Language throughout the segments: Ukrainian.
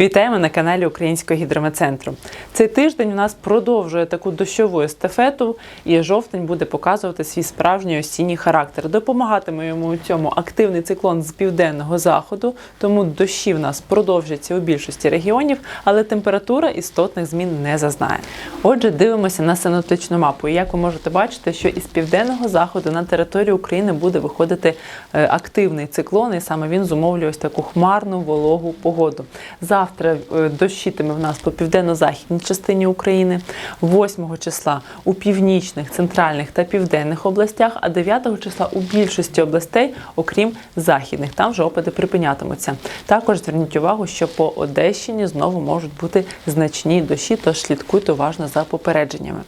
Вітаємо на каналі Українського гідрометцентру. Цей тиждень у нас продовжує таку дощову естафету, і жовтень буде показувати свій справжній осінній характер. Допомагатиме йому у цьому активний циклон з південного заходу, тому дощі в нас продовжаться у більшості регіонів, але температура істотних змін не зазнає. Отже, дивимося на синоптичну мапу. І як ви можете бачити, що із південного заходу на територію України буде виходити е, активний циклон, і саме він зумовлює ось таку хмарну вологу погоду. Завтра е, дощитиме в нас по південно-західній частині України, 8 числа у північних, центральних та південних областях, а 9 числа у більшості областей, окрім західних. Там вже опади припинятимуться. Також зверніть увагу, що по Одещині знову можуть бути значні дощі, тож слідкуйте уважно за попередженнями.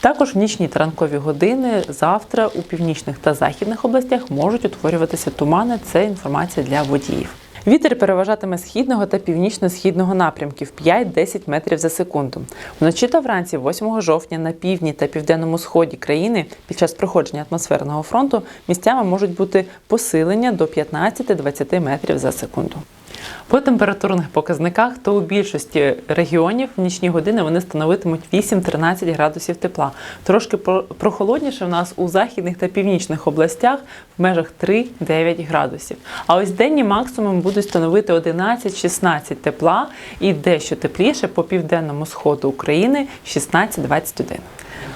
Також в нічні та ранкові години завтра у північних та західних областях можуть утворюватися тумани. Це інформація для водіїв. Вітер переважатиме східного та північно-східного напрямків 5-10 метрів за секунду. Вночі та вранці, 8 жовтня, на півдні та південному сході країни під час проходження атмосферного фронту місцями можуть бути посилення до 15-20 метрів за секунду. По температурних показниках, то у більшості регіонів в нічні години вони становитимуть 8-13 градусів тепла. Трошки прохолодніше в нас у західних та північних областях в межах 3-9 градусів. А ось денні максимум будуть становити 11-16 тепла і дещо тепліше по південному сходу України 16-21.